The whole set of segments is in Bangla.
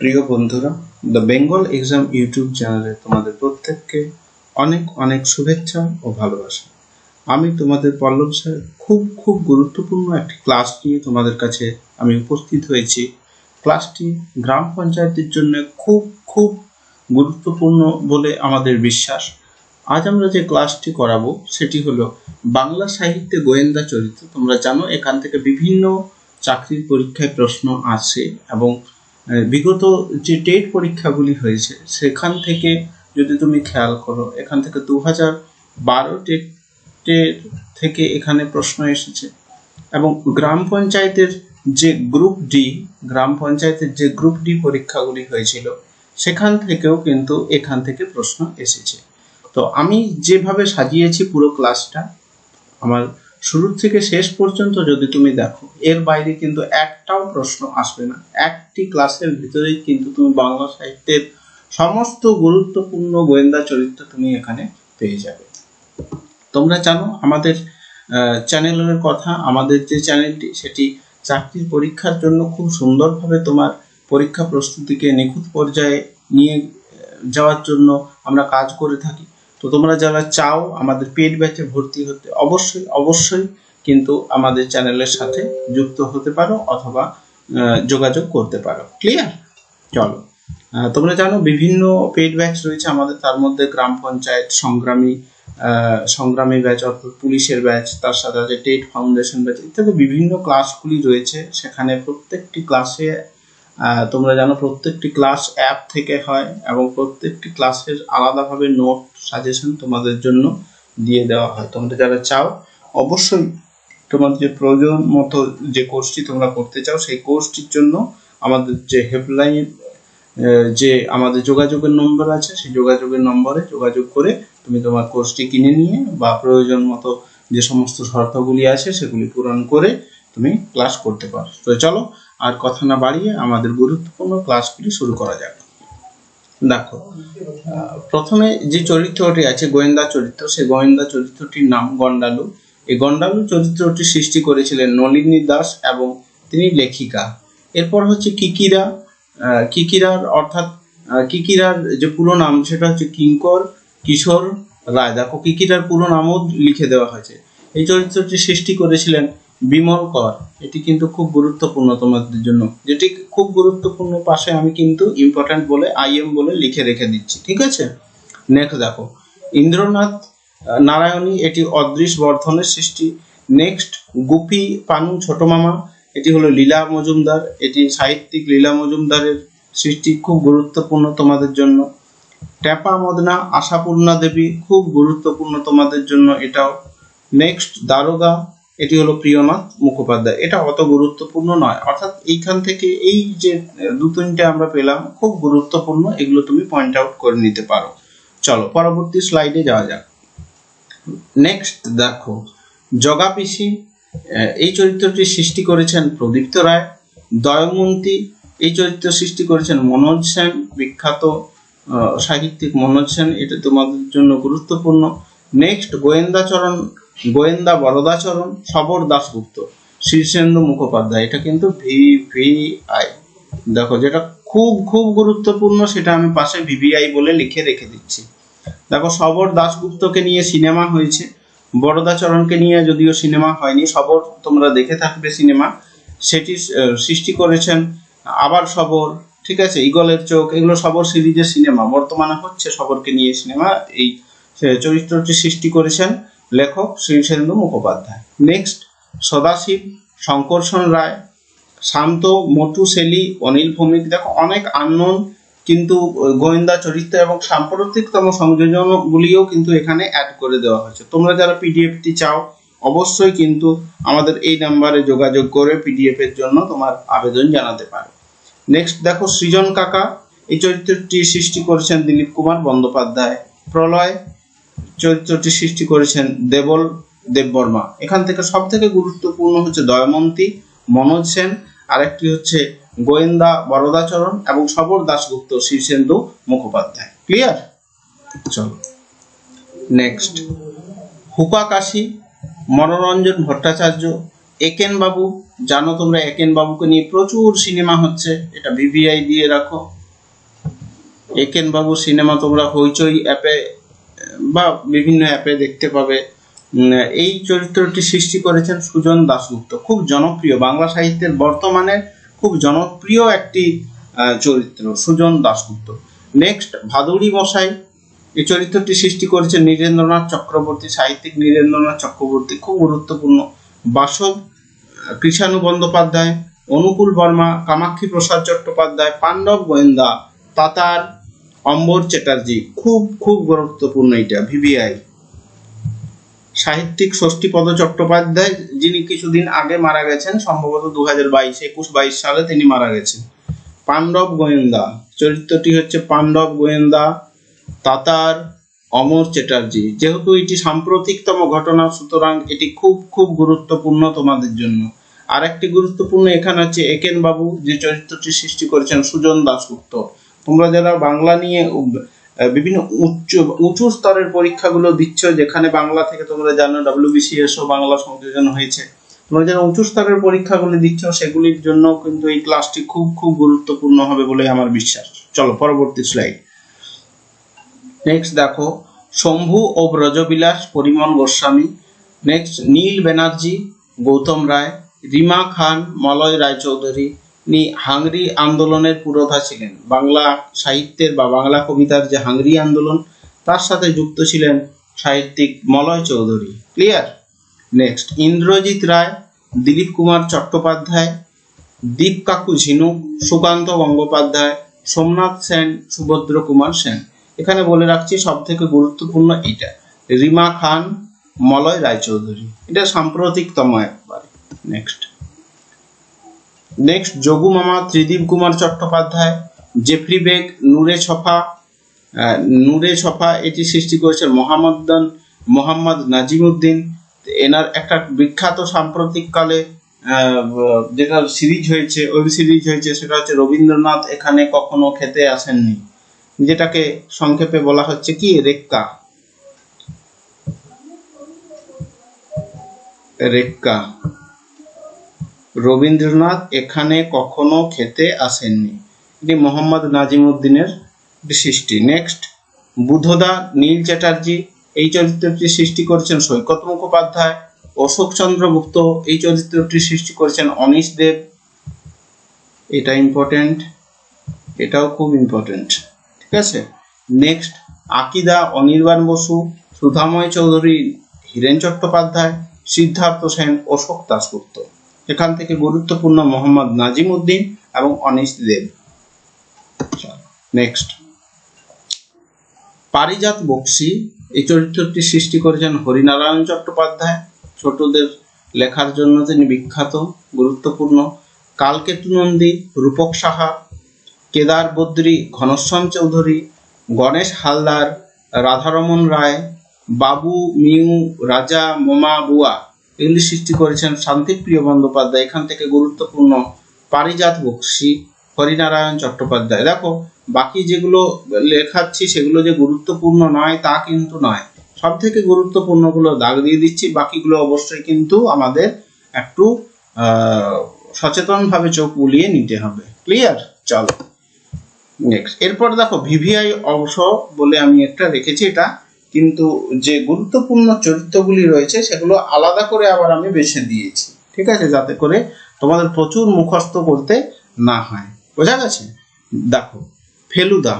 প্রিয় বন্ধুরা দ্য বেঙ্গল এক্সাম ইউটিউব চ্যানেলে তোমাদের প্রত্যেককে অনেক অনেক শুভেচ্ছা ও ভালোবাসা। আমি তোমাদের পল্লব স্যার, খুব খুব গুরুত্বপূর্ণ একটি ক্লাস নিয়ে তোমাদের কাছে আমি উপস্থিত হয়েছি। ক্লাসটি গ্রাম পঞ্চায়েতের জন্য খুব খুব গুরুত্বপূর্ণ বলে আমাদের বিশ্বাস। আজ আমরা যে ক্লাসটি করাবো, সেটি হলো বাংলা সাহিত্যে গোয়েন্দা চরিত্র। তোমরা জানো, এখান থেকে বিভিন্ন চাকরির পরীক্ষায় প্রশ্ন আসে এবং বিগত যে টেট পরীক্ষাগুলি হয়েছে, সেখান থেকে যদি তুমি খেয়াল করো, এখান থেকে দু হাজার বারো টেটের থেকে এখানে প্রশ্ন এসেছে। এবং গ্রাম পঞ্চায়েতের যে গ্রুপ ডি, গ্রাম পঞ্চায়েতের যে গ্রুপ ডি পরীক্ষাগুলি হয়েছিল, সেখান থেকেও কিন্তু এখান থেকে প্রশ্ন এসেছে। তো আমি যেভাবে সাজিয়েছি পুরো ক্লাসটা, আমার শুরু থেকে শেষ পর্যন্ত যদি তুমি দেখো, এর বাইরে কিন্তু একটাও প্রশ্ন আসবে না। একটি ক্লাসের ভিতরেই কিন্তু তুমি বাংলা সাহিত্যের সমস্ত গুরুত্বপূর্ণ গোয়েন্দা চরিত্র তুমি এখানে পেয়ে যাবে। তোমরা জানো, আমাদের চ্যানেলের কথা, আমাদের যে চ্যানেলটি, সেটি চাকরির পরীক্ষার জন্য খুব সুন্দরভাবে তোমার পরীক্ষা প্রস্তুতিকে নিখুঁত পর্যায়ে নিয়ে যাওয়ার জন্য আমরা কাজ করে থাকি। তো তোমরা যারা চাও আমাদের পেড ব্যাচে ভর্তি হতে অবশ্যই অবশ্যই কিন্তু আমাদের চ্যানেলের সাথে যুক্ত হতে পারো অথবা যোগাযোগ করতে পারো। ক্লিয়ার চলো। তোমরা জানো বিভিন্ন পেড ব্যাচ রয়েছে আমাদের, তার মধ্যে গ্রাম পঞ্চায়েত, সংগ্রামী সংগ্রামী ব্যাচ অর্থাৎ পুলিশের ব্যাচ, তার সাথে আছে টেট ফাউন্ডেশন ব্যাচ ইত্যাদি বিভিন্ন ক্লাসগুলি রয়েছে। সেখানে প্রত্যেকটি ক্লাসে তোমরা জানো প্রত্যেকটি ক্লাস অ্যাপ থেকে হয় এবং প্রত্যেকটি ক্লাসের আলাদাভাবে নোট সাজেশন তোমাদের জন্য দিয়ে দেওয়া হয়। তোমরা যারা চাও, অবশ্যই তোমাদের যে প্রয়োজন মতো যে কোর্সটি তোমরা করতে চাও, সেই কোর্সটির জন্য আমাদের যে হেল্পলাইন যে আমাদের যোগাযোগের নম্বর আছে, সেই যোগাযোগের নম্বরে যোগাযোগ করে তুমি তোমার কোর্সটি কিনে নিয়ে বা প্রয়োজন মতো যে সমস্ত শর্তগুলি আছে, সেগুলি পূরণ করে তুমি ক্লাস করতে পারো। তো চলো আর কথা না বাড়িয়ে আমাদের গুরুত্বপূর্ণ ক্লাসগুলি শুরু করা যাক। দেখো, প্রথমে যে চরিত্রটি আছে, গোয়েন্দা চরিত্র, সেই গোয়েন্দা চরিত্রটির নাম গন্ডালু। এই গন্ডালু চরিত্রটি সৃষ্টি করেছিলেন নলিনী দাস এবং তিনি লেখিকা। এরপর হচ্ছে কিকিরা। কিকিরার অর্থাৎ কিকিরার যে পুরো নাম, সেটা হচ্ছে কিঙ্কর কিশোর রায়। দেখো, কিকিরার পুরো নামও লিখে দেওয়া হয়েছে। এই চরিত্রটি সৃষ্টি করেছিলেন বিমল কর। এটি কিন্তু খুব গুরুত্বপূর্ণ তোমাদের জন্য। যেটি খুব গুরুত্বপূর্ণ পাশে আমি কিন্তু ইম্পর্ট্যান্ট বলে আইএম বলে লিখে রেখে দিচ্ছি। ঠিক আছে? নেক্সট দেখো। ইন্দ্রনাথ নারায়ণী, এটি অদৃশ বর্ধনের সৃষ্টি। নেক্সট, গুপি পানু ছোট মামা। এটি হলো লীলা মজুমদার। এটি সাহিত্যিক লীলা মজুমদারের সৃষ্টি, খুব গুরুত্বপূর্ণ তোমাদের জন্য। ট্যাপা মদনা, আশাপূর্ণা দেবী, খুব গুরুত্বপূর্ণ তোমাদের জন্য এটাও। নেক্সট, দারোগা। এটি হলো প্রিয়নাথ মুখোপাধ্যায়। এটা অত গুরুত্বপূর্ণ নয়। অর্থাৎ এইখান থেকে এই যে দু তিনটে আমরা পেলাম, খুব গুরুত্বপূর্ণ। এগুলো তুমি পয়েন্ট আউট করে নিতে পারো। চলো, পরবর্তী স্লাইডে যাওয়া যাক। নেক্সট দেখো, জগা পিসি এই চরিত্রটি সৃষ্টি করেছেন প্রদীপ্ত রায়, দয়মন্তী, এই চরিত্র সৃষ্টি করেছেন মনোজ সেন, বিখ্যাত সাহিত্যিক মনোজ সেন। এটা তোমাদের জন্য গুরুত্বপূর্ণ। নেক্সট গোয়েন্দাচরণ গোয়েন্দা বরদাচরণ, সবর দাশগুপ্ত, শীর্ষেন্দু মুখোপাধ্যায়। এটা কিন্তু ভি ভি আই। দেখো, যেটা খুব খুব গুরুত্বপূর্ণ, সেটা আমি পাশে ভিভিআই বলে লিখে রেখে দিচ্ছি। দেখো, সবর দাশগুপ্তকে নিয়ে সিনেমা হয়েছে। বরদাচরণকে নিয়ে যদিও সিনেমা হয়নি, সবর তোমরা দেখে থাকবে সিনেমা। সেটি সৃষ্টি করেছেন আবার সবর, ঠিক আছে? ইগলের চোখ, এগুলো সবর সিরিজের সিনেমা। বর্তমানে হচ্ছে সবরকে নিয়ে সিনেমা। এই চরিত্রটি সৃষ্টি করেছেন লেখক শ্রীসেন্দু মুখোপাধ্যায়। নেক্সট সদাশিব শঙ্করসন রায়, শান্ত মটু সেলি, অনিল ভৌমিক। দেখো, অনেক আননোন কিন্তু গোয়েন্দা চরিত্র এবং সাম্প্রতিকতম সংযোজনগুলিও কিন্তু এখানে অ্যাড করে দেওয়া হয়েছে। তোমরা যারা পিডিএফটি চাও, অবশ্যই কিন্তু আমাদের এই নাম্বারে যোগাযোগ করে পিডিএফ এর জন্য তোমার আবেদন জানাতে পারো। নেক্সট দেখো, সৃজন কাকা। এই চরিত্রটি সৃষ্টি করেছেন দিলীপ কুমার বন্দ্যোপাধ্যায়। প্রলয় চরিত্রটি সৃষ্টি করেছেন দেবল দেববর্মা। এখান থেকে সব থেকে গুরুত্বপূর্ণ হচ্ছে দয়মন্তী, মনোজ সেন, আরেকটি হচ্ছে গোয়েন্দা বরদাচরণ এবং সবর দাশগুপ্ত শীর্ষেন্দু মুখোপাধ্যায়। ক্লিয়ার চলো। নেক্সট হুকা কাশি মনোরঞ্জন ভট্টাচার্য একেন বাবু জানো তোমরা একেন বাবুকে নিয়ে প্রচুর সিনেমা হচ্ছে, এটা ভিভিআই দিয়ে রাখো। একেন বাবু সিনেমা তোমরা হইচই অ্যাপে বা বিভিন্ন অ্যাপে দেখতে পাবে। এই চরিত্রটি সৃষ্টি করেছেন সুজন দাশগুপ্ত, খুব জনপ্রিয়। বাংলা সাহিত্যের বর্তমানে খুব জনপ্রিয় একটি চরিত্র, সুজন দাশগুপ্ত। নেক্সট ভাদুড়ি মশাই। এই চরিত্রটি সৃষ্টি করেছেন নীরেন্দ্রনাথ চক্রবর্তী, সাহিত্যিক নীরেন্দ্রনাথ চক্রবর্তী, খুব গুরুত্বপূর্ণ। বাসব কৃষাণু বন্দ্যোপাধ্যায়, অনুকূল বর্মা, কামাক্ষী প্রসাদ চট্টোপাধ্যায়, পাণ্ডব গোয়েন্দা, তাতার অম্বর চ্যাটার্জি, খুব খুব গুরুত্বপূর্ণ এটা, ভিভিআই। সাহিত্যিক ষষ্ঠীপদ চট্টোপাধ্যায়, যিনি কিছুদিন আগে মারা গেছেন, সম্ভবত দু হাজার বাইশ, একুশ বাইশ সালে তিনি মারা গেছেন। পাণ্ডব গোয়েন্দা, চরিত্রটি হচ্ছে পাণ্ডব গোয়েন্দা, তাতার অমর চ্যাটার্জি। যেহেতু এটি সাম্প্রতিকতম ঘটনা, সুতরাং এটি খুব খুব গুরুত্বপূর্ণ তোমাদের জন্য। আর একটি গুরুত্বপূর্ণ এখানে হচ্ছে একেন বাবু, যে চরিত্রটি সৃষ্টি করেছেন সুজন দাশগুপ্ত। তোমরা যারা বাংলা নিয়ে বিভিন্ন উচ্চ, উঁচু স্তরের পরীক্ষাগুলো দিচ্ছ, যেখানে বাংলা থেকে তোমরা জানো ডাব্লিউবিসিএস ও বাংলা সংযোজন হয়েছে, তোমরা যারা উঁচু স্তরের পরীক্ষাগুলি দিচ্ছ, সেগুলির জন্য কিন্তু এই ক্লাসটি খুব খুব গুরুত্বপূর্ণ হবে বলে আমার বিশ্বাস। চলো, পরবর্তী স্লাইড নেক্সট দেখো, শম্ভু ও ব্রজবিলাস, পরিমল গোস্বামী। নেক্সট নীল ব্যানার্জি, গৌতম রায়, রিমা খান, মলয় রায়চৌধুরী। ইনি হাংরি আন্দোলনের পুরোধা ছিলেন। বাংলা সাহিত্যের বা বাংলা কবিতার যে হাংরি আন্দোলন, তার সাথে যুক্ত ছিলেন সাহিত্যিক মলয় চৌধুরী। ক্লিয়ার? নেক্সট। ইন্দ্রজিৎ রায়, দিলীপ কুমার চট্টোপাধ্যায়, দীপ কাকু ঝিনুক, সুকান্ত গঙ্গোপাধ্যায়, সোমনাথ সেন, সুভদ্র কুমার সেন। এখানে বলে রাখছি সব থেকে গুরুত্বপূর্ণ এটা। রিমা খান, মলয় রায়চৌধুরী। এটা সাম্প্রতিকতম একবার। নেক্সট। নেক্সট যোগু মামা ত্রিদীপ কুমার চট্টোপাধ্যায় জেফরি বেগ নূরে ছফা নূরে ছফা এটি সৃষ্টি করেছেন মোহাম্মদান মোহাম্মদ নাজিমুদ্দিন এনার একটা বিখ্যাত সাম্প্রতিককালে যেটা সিরিজ হয়েছে, ওয়েব সিরিজ হয়েছে, সেটা হচ্ছে রবীন্দ্রনাথ এখানে কখনো খেতে আসেননি, যেটাকে সংক্ষেপে বলা হচ্ছে কি? রেক্কা। রেক্কা। রবীন্দ্রনাথ এখানে কখনো খেতে আসেননি। এটি মোহাম্মদ নাজিমুদ্দিনের সৃষ্টি। নেক্সট, বুধদা নীল চ্যাটার্জি এই চরিত্রটি সৃষ্টি করেছেন সৈকত মুখোপাধ্যায় অশোক চন্দ্র গুপ্ত এই চরিত্রটি সৃষ্টি করেছেন অনিশ দেব। এটা ইম্পর্টেন্ট এটাও খুব ইম্পর্টেন্ট ঠিক আছে? নেক্সট, আকিদা অনির্বাণ বসু, সুধাময় চৌধুরী, হীরেন চট্টোপাধ্যায়, সিদ্ধার্থ সেন, অশোক দাশগুপ্ত। এখান থেকে গুরুত্বপূর্ণ মোহাম্মদ নাজিম উদ্দিন এবং অনিশ দেব। নেক্সট পারিজাত বক্সি এই চরিত্রটি সৃষ্টি করেছেন হরিনারায়ণ চট্টোপাধ্যায়। ছোটদের লেখার জন্য তিনি বিখ্যাত, গুরুত্বপূর্ণ। কালকেতু নন্দী, রূপক সাহা, কেদার বদ্রী, ঘনশ্যাম চৌধুরী, গণেশ হালদার, রাধারমন রায়, বাবু মিউ, রাজা মোমা বুয়া এগুলি সৃষ্টি করেছেন শান্তিপ্রিয় বন্দ্যোপাধ্যায়। এখান থেকে গুরুত্বপূর্ণ পারিজাত বক্সি হরিনারায়ণ চট্টোপাধ্যায়। দেখো, বাকি যেগুলো লেখাচ্ছি সেগুলো যে গুরুত্বপূর্ণ নয়, তা কিন্তু নয়। সব থেকে গুরুত্বপূর্ণগুলো দাগ দিয়ে দিচ্ছি, বাকিগুলো অবশ্যই কিন্তু আমাদের একটু সচেতনভাবে চোখ বুলিয়ে নিতে হবে। ক্লিয়ার চলো। নেক্সট এরপর দেখো ভিভিআই অংশ বলে আমি একটা রেখেছি, এটা কিন্তু যে গুরুত্বপূর্ণ চরিত্রগুলি রয়েছে, সেগুলো আলাদা করে আবার আমি বেছে দিয়েছি। ঠিক আছে? যাতে করে তোমাদের প্রচুর মুখস্থ করতে না হয়। বোঝা গেছে? দেখো, ফেলুদা।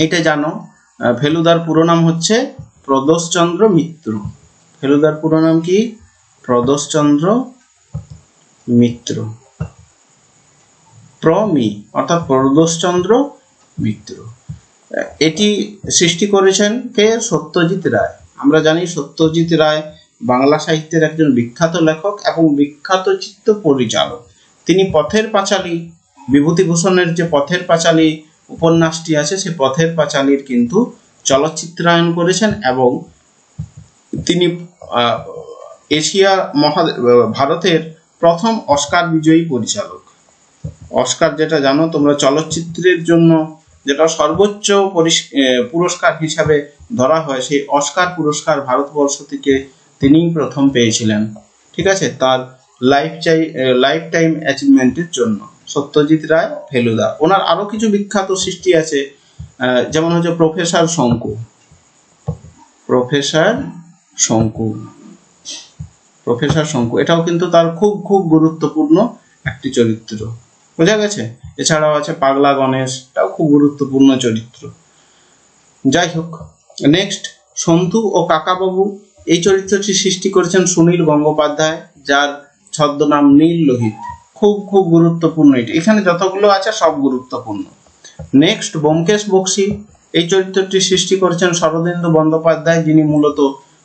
এটা জানো ফেলুদার পুরো নাম হচ্ছে প্রদোষচন্দ্র মিত্র। ফেলুদার পুরো নাম কি? প্রদোষচন্দ্র মিত্র। প্রমি, অর্থাৎ প্রদোষচন্দ্র মিত্র। এটি সৃষ্টি করেছেন কে? সত্যজিৎ রায়। আমরা জানি সত্যজিৎ রায় বাংলা সাহিত্যের একজন বিখ্যাত লেখক এবং বিখ্যাত চিত্র পরিচালক। তিনি পথের পাঁচালী, বিভূতিভূষণের যে পথের পাঁচালী উপন্যাসটি আছে, সে পথের পাঁচালীর কিন্তু চলচ্চিত্রায়ন করেছেন এবং তিনি এশিয়া মহা, ভারতের প্রথম অস্কার বিজয়ী পরিচালক। অস্কার যেটা জানো, তোমরা চলচ্চিত্রের জন্য যেটা সর্বোচ্চ পরিস- পুরস্কার হিসাবে ধরা হয়, সেই অস্কার পুরস্কার ভারতবর্ষ থেকে তিনিই প্রথম পেয়েছিলেন। ঠিক আছে? তার লাইফ চাই লাইফ টাইম অ্যাচিভমেন্টের জন্য। সত্যজিৎ রায় ফেলুদা। ওনার আরও কিছু বিখ্যাত সৃষ্টি আছে যেমন হচ্ছে professor Shonku. Professor Shonku. Professor Shonku. এটাও কিন্তু তার খুব খুব গুরুত্বপূর্ণ একটি চরিত্র। বোঝা গেছে? এছাড়াও আছে পাগলা গণেশ এটাও খুব গুরুত্বপূর্ণ চরিত্র। যাই হোক নেক্সট সন্তু ও কাকাবাবু। এই চরিত্রটি সৃষ্টি করেছেন সুনীল গঙ্গোপাধ্যায়, যার ছদ্মনাম নীল লোহিত। খুব খুব গুরুত্বপূর্ণ এটি। এখানে যতগুলো আছে, সব গুরুত্বপূর্ণ। নেক্সট ব্যোমকেশ বক্সি। এই চরিত্রটি সৃষ্টি করেছেন শরদিন্দু বন্দ্যোপাধ্যায়, যিনি মূলত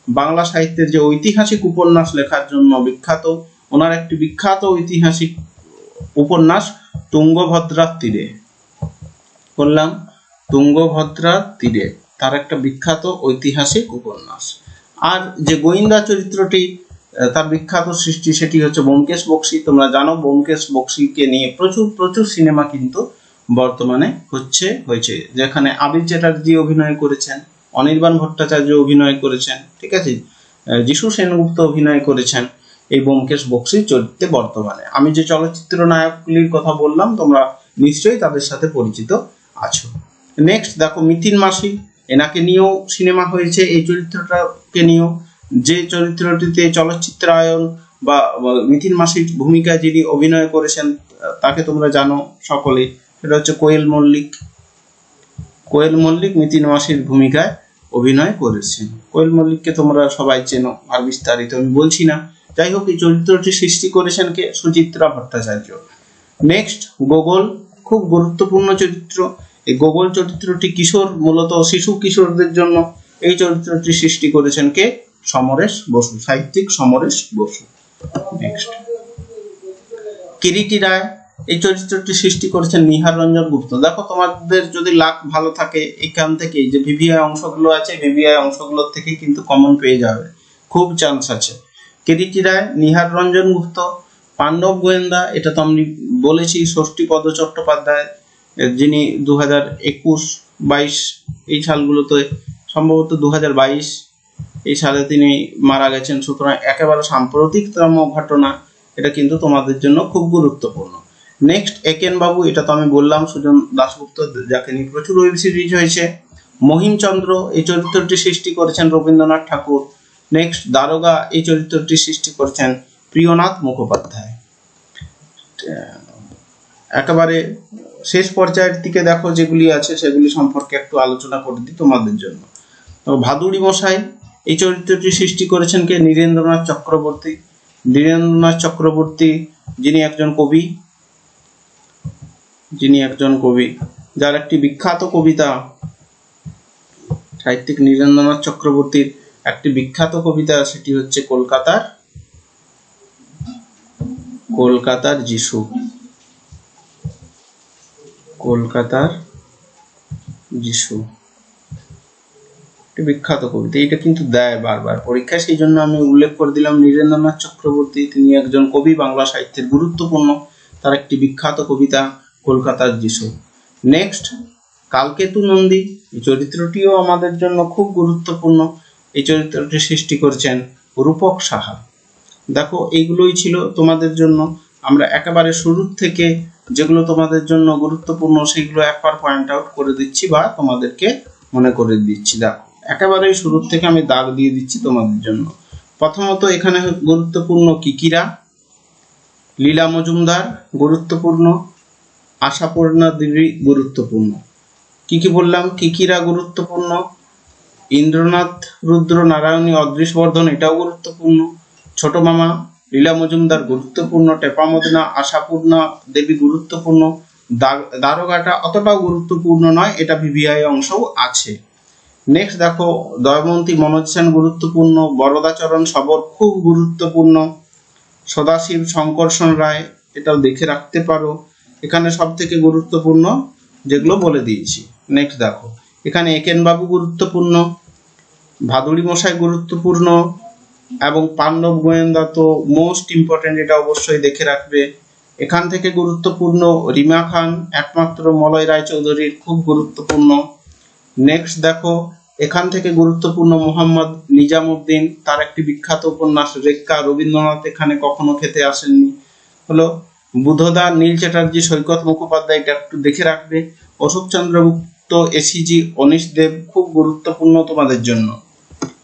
বাংলা সাহিত্যের যে ঐতিহাসিক উপন্যাস লেখার জন্য বিখ্যাত। ওনার একটি বিখ্যাত ঐতিহাসিক উপন্যাস তুঙ্গভদ্রার তীরে বললাম তুঙ্গভদ্রার তীরে তার একটা বিখ্যাত ঐতিহাসিক উপন্যাস। আর যে গোয়েন্দা চরিত্রটি তার বিখ্যাত সৃষ্টি সেটি হচ্ছে ব্যোমকেশ বক্সী। তোমরা জানো, ব্যোমকেশ বক্সীকে নিয়ে প্রচুর প্রচুর সিনেমা কিন্তু বর্তমানে হচ্ছে, হয়েছে। যেখানে আবির চ্যাটার্জি অভিনয় করেছেন, অনির্বাণ ভট্টাচার্য অভিনয় করেছেন, ঠিক আছে? যিশু সেনগুপ্ত অভিনয় করেছেন। এই ব্যোমকেশ বক্সির চরিত্রে বর্তমানে। আমি যে চলচ্চিত্র নায়কগুলির কথা বললাম, তোমরা নিশ্চয়ই তাদের সাথে পরিচিত আছো। নেক্সট দেখো মিতিন মাসি। এনাকে নিয়েও সিনেমা হয়েছে, এই চরিত্রটাকে নিয়েও। যে চরিত্রটিতে চলচ্চিত্রায়ন বা মিতিন মাসির ভূমিকায় যিনি অভিনয় করেছেন, তাকে তোমরা জানো সকলে সেটা হচ্ছে কোয়েল মল্লিক। কোয়েল মল্লিক মিতিন মাসির ভূমিকায় অভিনয় করেছেন। কোয়েল মল্লিককে তোমরা সবাই চেনো, আর বিস্তারিত আমি বলছি না। যাই হোক এই চরিত্রটি সৃষ্টি করেছেন কে? সুচিত্রা ভট্টাচার্য। নেক্সট গোগল খুব গুরুত্বপূর্ণ চরিত্র। এই গোগল চরিত্রটি কিশোর, মূলত শিশু কিশোরদের জন্য। এই চরিত্রটি সৃষ্টি করেছেন কে? সমরেশ বসু, সাহিত্যিক সমরেশ বসু। নেক্সট কিরিটি রায়। এই চরিত্রটি সৃষ্টি করেছেন নিহার রঞ্জন গুপ্ত। দেখো, তোমাদের যদি লাক ভালো থাকে, এখান থেকে যে ভিভিআই অংশগুলো আছে, ভিভিআই অংশগুলোর থেকে কিন্তু কমন পেয়ে যাবে। খুব চান্স আছে। কিরিটি রায় নিহার রঞ্জন গুপ্ত, পাণ্ডব গোয়েন্দা, এটা তো আমি বলেছি, ষষ্ঠীপদ চট্টোপাধ্যায় যিনি দু হাজার একুশ বাইশ, এই সালগুলোতে, সম্ভবত দু হাজার বাইশ, এই সালে তিনি মারা গেছেন। সুতরাং একেবারে সাম্প্রতিকতম ঘটনা, এটা কিন্তু তোমাদের জন্য খুব গুরুত্বপূর্ণ। নেক্সট একেন বাবু এটা তো আমি বললাম, সুজন দাশগুপ্ত, যাকে নিয়ে প্রচুর ওয়েব সিরিজ হয়েছে। মহিমচন্দ্র এই চরিত্রটি সৃষ্টি করেছেন রবীন্দ্রনাথ ঠাকুর। নেক্সট দারোগা এই চরিত্রটি সৃষ্টি করেছেন প্রিয়নাথ মুখোপাধ্যায়। একেবারে শেষ পর্যায়ের দিকে দেখো যেগুলি আছে সেগুলি সম্পর্কে একটু আলোচনা করে দিই তোমাদের জন্য। তো ভাদুড়ি মশাই এই চরিত্রটি সৃষ্টি করেছেন কে? নীরেন্দ্রনাথ চক্রবর্তী। নীরেন্দ্রনাথ চক্রবর্তী, যিনি একজন কবি, যিনি একজন কবি, যার একটি বিখ্যাত কবিতা সাহিত্যিক নীরেন্দ্রনাথ চক্রবর্তীর একটি বিখ্যাত কবিতা সেটি হচ্ছে কলকাতার কলকাতার যিশু। কলকাতার যিশু। একটি বিখ্যাত কবিতা। এটা কিন্তু দেয় বারবার। পরীক্ষায় সেই জন্য আমি উল্লেখ করে দিলাম, নীরেন্দ্রনাথ চক্রবর্তী, তিনি একজন কবি, বাংলা সাহিত্যের গুরুত্বপূর্ণ। তার একটি বিখ্যাত কবিতা, কলকাতার যিশু। নেক্সট কালকেতু নন্দী। চরিত্রটিও আমাদের জন্য খুব গুরুত্বপূর্ণ। এই চরিত্রটি সৃষ্টি করেছেন রূপক সাহা। দেখো, এইগুলোই ছিল তোমাদের জন্য। আমরা একেবারে শুরুর থেকে যেগুলো তোমাদের জন্য গুরুত্বপূর্ণ, সেগুলো একবার পয়েন্ট আউট করে দিচ্ছি বা তোমাদেরকে মনে করে দিচ্ছি। দেখো, একেবারেই শুরুর থেকে আমি দাগ দিয়ে দিচ্ছি তোমাদের জন্য। প্রথমত এখানে গুরুত্বপূর্ণ কিকিরা, লীলা মজুমদার গুরুত্বপূর্ণ, আশাপূর্ণা দেবী গুরুত্বপূর্ণ। কি কি বললাম? কিকিরা গুরুত্বপূর্ণ ইন্দ্রনাথ রুদ্র নারায়ণী অদৃশ বর্ধন, এটাও গুরুত্বপূর্ণ। ছোট মামা লীলা মজুমদার গুরুত্বপূর্ণ। টেপা মদিনা, আশাপূর্ণা দেবী গুরুত্বপূর্ণ। দারোগাটা অতটাও গুরুত্বপূর্ণ নয়, এটা ভিভিআই অংশও আছে। নেক্সট দেখো, দয়মন্তী মনোজ সেন গুরুত্বপূর্ণ। বরদাচরণ সবর খুব গুরুত্বপূর্ণ। সদাশিব শঙ্কর্ষণ রায়, এটাও দেখে রাখতে পারো। এখানে সব থেকে গুরুত্বপূর্ণ যেগুলো বলে দিয়েছি। নেক্সট দেখো, এখানে একেন বাবু গুরুত্বপূর্ণ। ভাদুড়ি মশাই গুরুত্বপূর্ণ এবং পাণ্ডব গোয়েন্দা তো মোস্ট ইম্পর্টেন্ট এটা অবশ্যই দেখে রাখবে। এখান থেকে গুরুত্বপূর্ণ রিমা খান, একমাত্র মলয় রায়চৌধুরীর খুব গুরুত্বপূর্ণ। নেক্সট দেখো, এখান থেকে গুরুত্বপূর্ণ মোহাম্মদ নিজামুদ্দিন, তার একটি বিখ্যাত উপন্যাস রেক্কা, রবীন্দ্রনাথ এখানে কখনো খেতে আসেননি। হলো, বুধদা নীল চ্যাটার্জি, সৈকত মুখোপাধ্যায়, এটা একটু দেখে রাখবে। অশোক চন্দ্রগুপ্ত এসিজি, অনিশ দেব, খুব গুরুত্বপূর্ণ তোমাদের জন্য।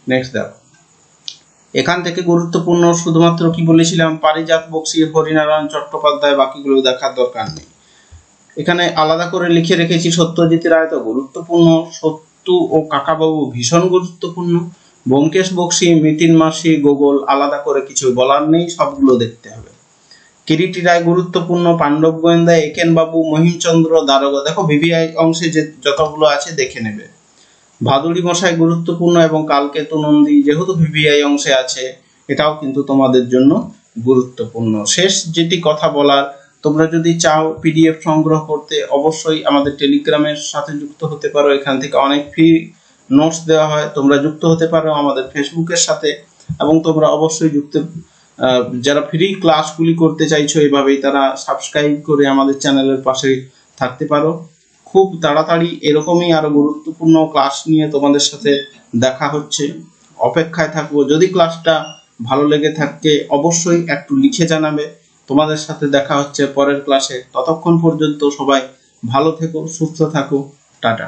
নেক্সট দেখো। এখান থেকে গুরুত্বপূর্ণ শুধুমাত্র কি বলেছিলাম? পারিজাত, বক্সি, হরিনারায়ণ, চট্টোপাধ্যায়, বাকিগুলো দেখার দরকার নেই। এখানে আলাদা করে লিখে রেখেছি সত্যজিৎ রায় তো গুরুত্বপূর্ণ সত্যু ও কাকাবাবু ভীষণ গুরুত্বপূর্ণ। ব্যোমকেশ, বক্সি, মিতিন মাসি, গোগল, আলাদা করে কিছু বলার নেই, সবগুলো দেখতে হবে। কিরিটি রায় গুরুত্বপূর্ণ, পাণ্ডব গোয়েন্দা একেন বাবু, মহিমচন্দ্র দারোগা। দেখো, ভিভিআই অংশে যে যতগুলো আছে, দেখে নেবে। ভাদুড়ি মশাই গুরুত্বপূর্ণ এবং কালকেতু নন্দী যেহেতু ভিভিআই অংশে আছে, এটাও কিন্তু তোমাদের জন্য গুরুত্বপূর্ণ। শেষ যেটি কথা বলার, তোমরা যদি চাও পিডিএফ সংগ্রহ করতে, অবশ্যই আমাদের টেলিগ্রামের সাথে যুক্ত হতে পারো। এখান থেকে অনেক ফ্রি নোটস দেওয়া হয়। তোমরা যুক্ত হতে পারো আমাদের ফেসবুকের সাথে এবং তোমরা অবশ্যই যুক্ত যারা ফ্রি ক্লাসগুলি করতে চাইছো, এভাবেই তারা সাবস্ক্রাইব করে আমাদের চ্যানেলের পাশে থাকতে পারো। খুব তাড়াতাড়ি এরকমই আরও গুরুত্বপূর্ণ ক্লাস নিয়ে তোমাদের সাথে দেখা হচ্ছে। অপেক্ষায় থাকব। যদি ক্লাসটা ভালো লেগে থাকে, অবশ্যই একটু লিখে জানাবে। তোমাদের সাথে দেখা হচ্ছে পরের ক্লাসে ততক্ষণ পর্যন্ত সবাই ভালো থেকো, সুস্থ থাকো। টাটা।